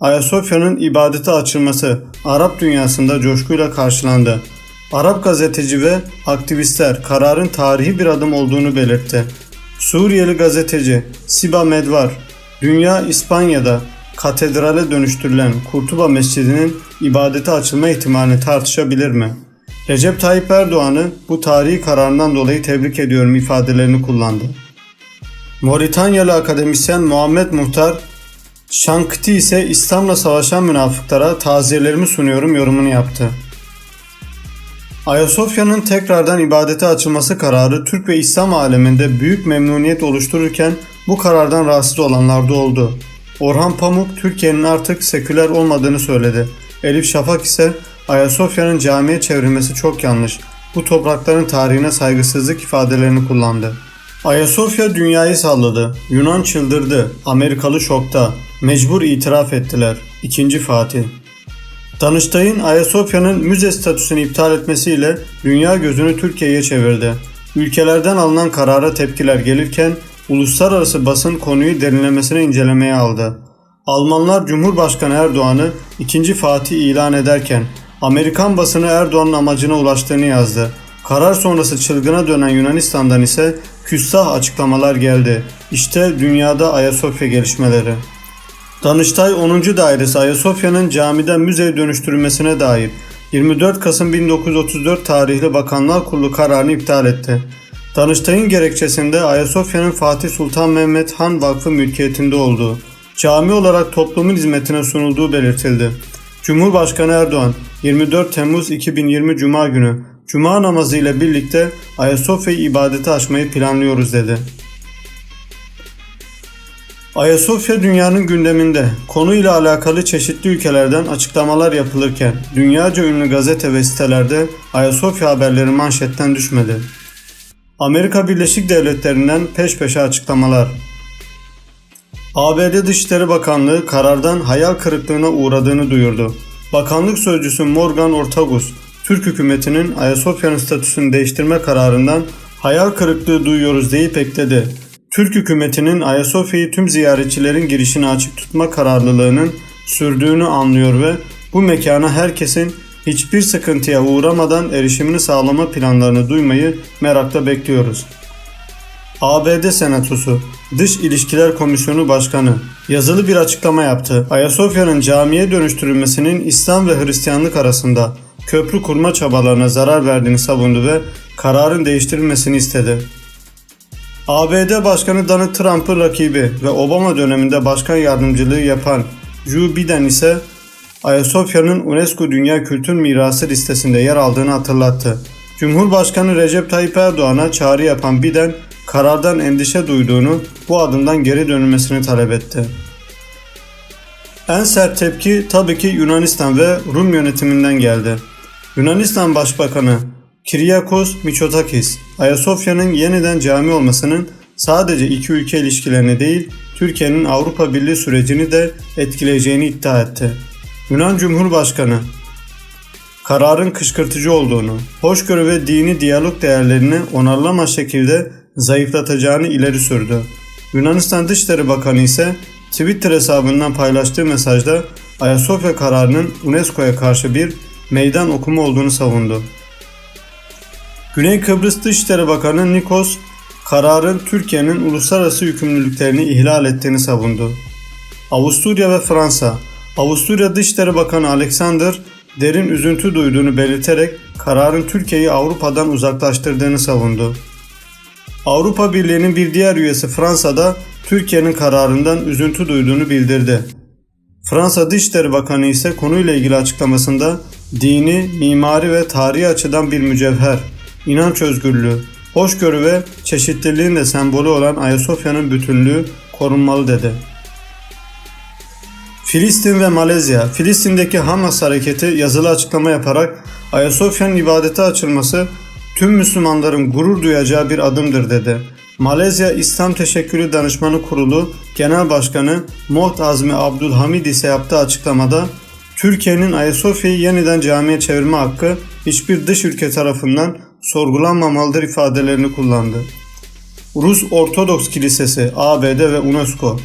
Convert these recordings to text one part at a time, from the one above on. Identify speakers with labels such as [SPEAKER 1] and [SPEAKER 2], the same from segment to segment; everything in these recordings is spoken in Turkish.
[SPEAKER 1] Ayasofya'nın ibadete açılması Arap dünyasında coşkuyla karşılandı. Arap gazeteci ve aktivistler kararın tarihi bir adım olduğunu belirtti. Suriyeli gazeteci Siba Medvar, dünya İspanya'da katedrale dönüştürülen Kurtuba Mescidi'nin ibadete açılma ihtimalini tartışabilir mi? Recep Tayyip Erdoğan'ı bu tarihi kararından dolayı tebrik ediyorum ifadelerini kullandı. Moritanyalı akademisyen Muhammed Muhtar, Şankıti ise İslam'la savaşan münafıklara taziyelerimi sunuyorum yorumunu yaptı. Ayasofya'nın tekrardan ibadete açılması kararı Türk ve İslam aleminde büyük memnuniyet oluştururken bu karardan rahatsız olanlar da oldu. Orhan Pamuk Türkiye'nin artık seküler olmadığını söyledi. Elif Şafak ise Ayasofya'nın camiye çevrilmesi çok yanlış. Bu toprakların tarihine saygısızlık ifadelerini kullandı. Ayasofya dünyayı salladı. Yunan çıldırdı. Amerikalı şokta. Mecbur itiraf ettiler. İkinci Fatih. Danıştay'ın Ayasofya'nın müze statüsünü iptal etmesiyle dünya gözünü Türkiye'ye çevirdi. Ülkelerden alınan karara tepkiler gelirken uluslararası basın konuyu derinlemesine incelemeye aldı. Almanlar Cumhurbaşkanı Erdoğan'ı ikinci Fatih ilan ederken Amerikan basını Erdoğan'ın amacına ulaştığını yazdı. Karar sonrası çılgına dönen Yunanistan'dan ise küstah açıklamalar geldi. İşte dünyada Ayasofya gelişmeleri. Danıştay 10. Dairesi Ayasofya'nın camiden müzeye dönüştürülmesine dair 24 Kasım 1934 tarihli Bakanlar Kurulu kararını iptal etti. Danıştay'ın gerekçesinde Ayasofya'nın Fatih Sultan Mehmet Han Vakfı mülkiyetinde olduğu, cami olarak toplumun hizmetine sunulduğu belirtildi. Cumhurbaşkanı Erdoğan 24 Temmuz 2020 Cuma günü Cuma namazı ile birlikte Ayasofya'yı ibadete açmayı planlıyoruz dedi. Ayasofya dünyanın gündeminde. Konuyla alakalı çeşitli ülkelerden açıklamalar yapılırken dünyaca ünlü gazete ve sitelerde Ayasofya haberleri manşetten düşmedi. Amerika Birleşik Devletleri'nden peş peşe açıklamalar. ABD Dışişleri Bakanlığı karardan hayal kırıklığına uğradığını duyurdu. Bakanlık sözcüsü Morgan Ortagus, Türk hükümetinin Ayasofya'nın statüsünü değiştirme kararından hayal kırıklığı duyuyoruz deyip ekledi. Türk hükümetinin Ayasofya'yı tüm ziyaretçilerin girişine açık tutma kararlılığının sürdüğünü anlıyor ve bu mekana herkesin hiçbir sıkıntıya uğramadan erişimini sağlama planlarını duymayı merakla bekliyoruz. ABD Senatosu Dış İlişkiler Komisyonu Başkanı yazılı bir açıklama yaptı. Ayasofya'nın camiye dönüştürülmesinin İslam ve Hristiyanlık arasında köprü kurma çabalarına zarar verdiğini savundu ve kararın değiştirilmesini istedi. ABD Başkanı Donald Trump'ın rakibi ve Obama döneminde başkan yardımcılığı yapan Joe Biden ise Ayasofya'nın UNESCO Dünya Kültür Mirası listesinde yer aldığını hatırlattı. Cumhurbaşkanı Recep Tayyip Erdoğan'a çağrı yapan Biden karardan endişe duyduğunu, bu adımdan geri dönülmesini talep etti. En sert tepki tabii ki Yunanistan ve Rum yönetiminden geldi. Yunanistan Başbakanı Kiryakos Mitsotakis, Ayasofya'nın yeniden cami olmasının sadece iki ülke ilişkilerini değil, Türkiye'nin Avrupa Birliği sürecini de etkileyeceğini iddia etti. Yunan Cumhurbaşkanı kararın kışkırtıcı olduğunu, hoşgörü ve dini diyalog değerlerini onarlamaz şekilde zayıflatacağını ileri sürdü. Yunanistan Dışişleri Bakanı ise Twitter hesabından paylaştığı mesajda Ayasofya kararının UNESCO'ya karşı bir meydan okuma olduğunu savundu. Güney Kıbrıs Dışişleri Bakanı Nikos, kararın Türkiye'nin uluslararası yükümlülüklerini ihlal ettiğini savundu. Avusturya ve Fransa, Avusturya Dışişleri Bakanı Alexander, derin üzüntü duyduğunu belirterek kararın Türkiye'yi Avrupa'dan uzaklaştırdığını savundu. Avrupa Birliği'nin bir diğer üyesi Fransa'da Türkiye'nin kararından üzüntü duyduğunu bildirdi. Fransa Dışişleri Bakanı ise konuyla ilgili açıklamasında dini, mimari ve tarihi açıdan bir mücevher, inanç özgürlüğü, hoşgörü ve çeşitliliğin de sembolü olan Ayasofya'nın bütünlüğü korunmalı dedi. Filistin ve Malezya, Filistin'deki Hamas hareketi yazılı açıklama yaparak Ayasofya'nın ibadete açılması tüm Müslümanların gurur duyacağı bir adımdır dedi. Malezya İslam Teşekkülü Danışmanı Kurulu Genel Başkanı Moht Azmi Abdülhamid ise yaptığı açıklamada Türkiye'nin Ayasofya'yı yeniden camiye çevirme hakkı hiçbir dış ülke tarafından sorgulanmamalıdır ifadelerini kullandı. Rus Ortodoks Kilisesi, ABD ve UNESCO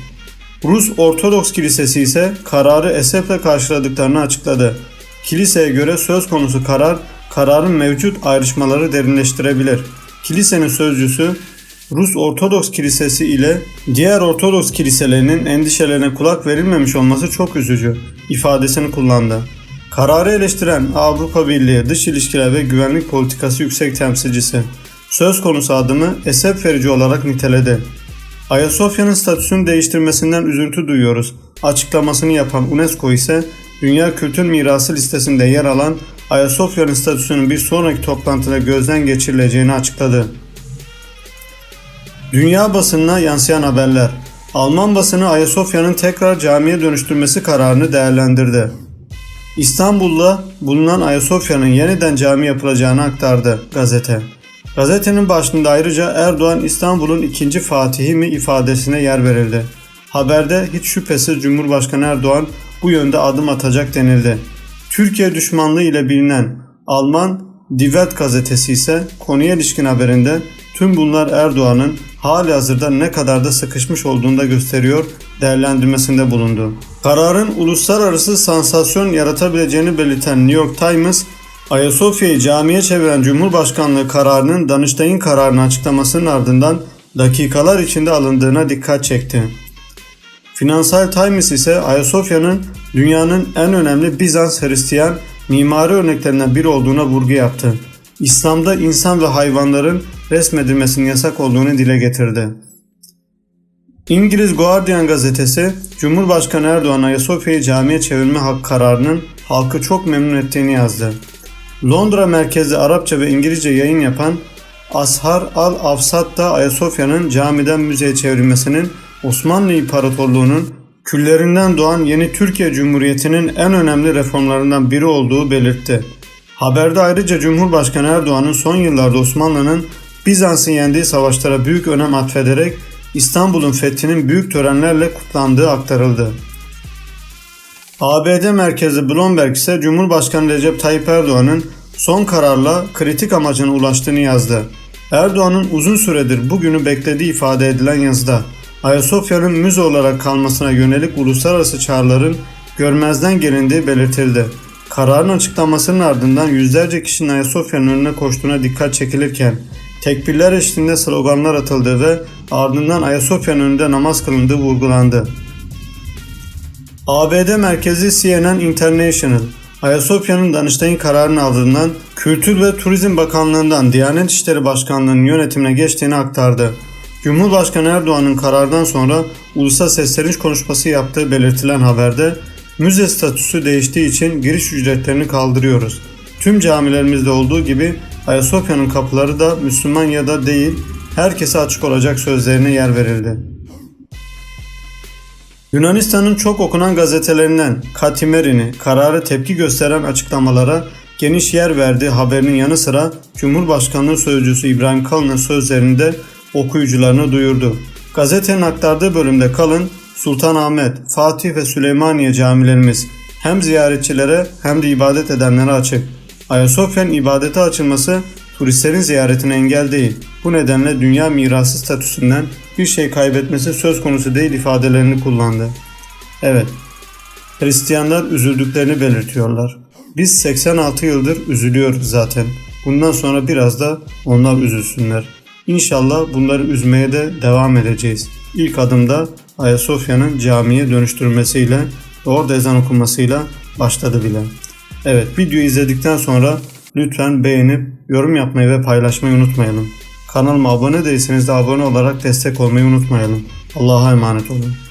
[SPEAKER 1] Rus Ortodoks Kilisesi ise kararı esefle karşıladıklarını açıkladı. Kiliseye göre söz konusu karar, kararın mevcut ayrışmaları derinleştirebilir. Kilisenin sözcüsü Rus Ortodoks Kilisesi ile diğer Ortodoks kiliselerinin endişelerine kulak verilmemiş olması çok üzücü ifadesini kullandı. Kararı eleştiren Avrupa Birliği Dış İlişkiler ve Güvenlik Politikası Yüksek Temsilcisi söz konusu adımı esef verici olarak niteledi. Ayasofya'nın statüsünü değiştirmesinden üzüntü duyuyoruz. Açıklamasını yapan UNESCO ise Dünya Kültür Mirası listesinde yer alan Ayasofya'nın statüsünün bir sonraki toplantıda gözden geçirileceğini açıkladı. Dünya basınına yansıyan haberler. Alman basını Ayasofya'nın tekrar camiye dönüştürmesi kararını değerlendirdi. İstanbul'da bulunan Ayasofya'nın yeniden cami yapılacağını aktardı gazete. Gazetenin başında ayrıca Erdoğan İstanbul'un ikinci fatihi mi ifadesine yer verildi. Haberde hiç şüphesiz Cumhurbaşkanı Erdoğan bu yönde adım atacak denildi. Türkiye düşmanlığı ile bilinen Alman Die Welt gazetesi ise konuya ilişkin haberinde tüm bunlar Erdoğan'ın hali hazırda ne kadar da sıkışmış olduğunu da gösteriyor değerlendirmesinde bulundu. Kararın uluslararası sansasyon yaratabileceğini belirten New York Times, Ayasofya'yı camiye çeviren Cumhurbaşkanlığı kararının Danıştay'ın kararını açıklamasının ardından dakikalar içinde alındığına dikkat çekti. Finansal Times ise Ayasofya'nın dünyanın en önemli Bizans Hristiyan mimari örneklerinden biri olduğuna vurgu yaptı. İslam'da insan ve hayvanların resmedilmesinin yasak olduğunu dile getirdi. İngiliz Guardian gazetesi Cumhurbaşkanı Erdoğan Ayasofya'yı camiye çevirme hak kararının halkı çok memnun ettiğini yazdı. Londra merkezli Arapça ve İngilizce yayın yapan Ashar al-Afsat da Ayasofya'nın camiden müzeye çevrilmesinin Osmanlı İmparatorluğu'nun küllerinden doğan yeni Türkiye Cumhuriyeti'nin en önemli reformlarından biri olduğu belirtti. Haberde ayrıca Cumhurbaşkanı Erdoğan'ın son yıllarda Osmanlı'nın Bizans'ın yendiği savaşlara büyük önem atfederek İstanbul'un fethinin büyük törenlerle kutlandığı aktarıldı. ABD merkezi Bloomberg ise Cumhurbaşkanı Recep Tayyip Erdoğan'ın son kararla kritik amacına ulaştığını yazdı. Erdoğan'ın uzun süredir bugünü beklediği ifade edilen yazıda Ayasofya'nın müze olarak kalmasına yönelik uluslararası çağrıların görmezden gelindiği belirtildi. Kararın açıklamasının ardından yüzlerce kişinin Ayasofya'nın önüne koştuğuna dikkat çekilirken tekbirler eşliğinde sloganlar atıldı ve ardından Ayasofya'nın önünde namaz kılındığı vurgulandı. ABD merkezi CNN International, Ayasofya'nın Danıştay'ın kararının ardından Kültür ve Turizm Bakanlığı'ndan Diyanet İşleri Başkanlığı'nın yönetimine geçtiğini aktardı. Cumhurbaşkanı Erdoğan'ın karardan sonra ulusa sesleniş konuşması yaptığı belirtilen haberde müze statüsü değiştiği için giriş ücretlerini kaldırıyoruz. Tüm camilerimizde olduğu gibi Ayasofya'nın kapıları da Müslüman ya da değil herkese açık olacak sözlerine yer verildi. Yunanistan'ın çok okunan gazetelerinden Katimerin'i kararı tepki gösteren açıklamalara geniş yer verdiği haberinin yanı sıra Cumhurbaşkanlığı Sözcüsü İbrahim Kalın'ın sözlerinde okuyucularına duyurdu. Gazetenin aktardığı bölümde Kalın, Sultanahmet, Fatih ve Süleymaniye camilerimiz hem ziyaretçilere hem de ibadet edenlere açık. Ayasofya'nın ibadete açılması turistlerin ziyaretine engel değil. Bu nedenle dünya mirası statüsünden bir şey kaybetmesi söz konusu değil ifadelerini kullandı. Evet, Hristiyanlar üzüldüklerini belirtiyorlar. Biz 86 yıldır üzülüyoruz zaten. Bundan sonra biraz da onlar üzülsünler. İnşallah bunları üzmeye de devam edeceğiz. İlk adımda Ayasofya'nın camiye dönüştürmesiyle ve orada ezan okunmasıyla başladı bile. Evet videoyu izledikten sonra lütfen beğenip yorum yapmayı ve paylaşmayı unutmayalım. Kanalıma abone değilseniz de abone olarak destek olmayı unutmayalım. Allah'a emanet olun.